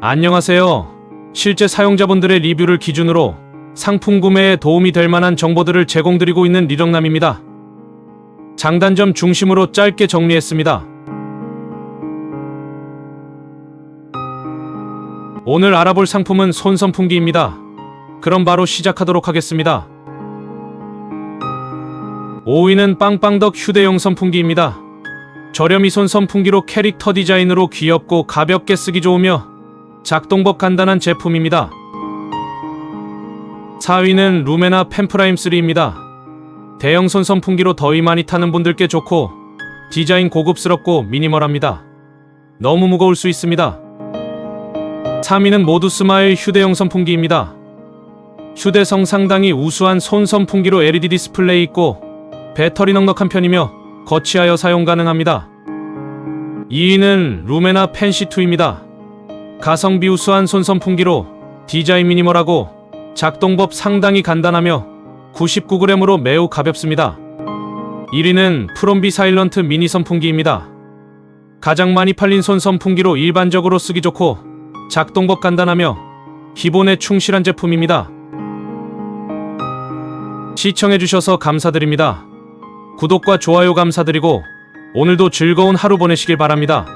안녕하세요. 실제 사용자분들의 리뷰를 기준으로 상품 구매에 도움이 될 만한 정보들을 제공드리고 있는 리정남입니다. 장단점 중심으로 짧게 정리했습니다. 오늘 알아볼 상품은 손선풍기입니다. 그럼 바로 시작하도록 하겠습니다. 5위는 빵빵덕 휴대용 선풍기입니다. 저렴이 손 선풍기로 캐릭터 디자인으로 귀엽고 가볍게 쓰기 좋으며 작동법 간단한 제품입니다. 4위는 루메나 펜프라임 3입니다. 대형 손 선풍기로 더위 많이 타는 분들께 좋고 디자인 고급스럽고 미니멀합니다. 너무 무거울 수 있습니다. 3위는 모두 스마일 휴대용 선풍기입니다. 휴대성 상당히 우수한 손 선풍기로 LED 디스플레이 있고 배터리 넉넉한 편이며 거치하여 사용 가능합니다. 2위는 루메나 펜시2입니다. 가성비 우수한 손 선 풍기로 디자인 미니멀하고 작동법 상당히 간단하며 99g으로 매우 가볍습니다. 1위는 프롬비 사일런트 미니 선풍기입니다. 가장 많이 팔린 손 선풍기로 일반적으로 쓰기 좋고 작동법 간단하며 기본에 충실한 제품입니다. 시청해주셔서 감사드립니다. 구독과 좋아요 감사드리고 오늘도 즐거운 하루 보내시길 바랍니다.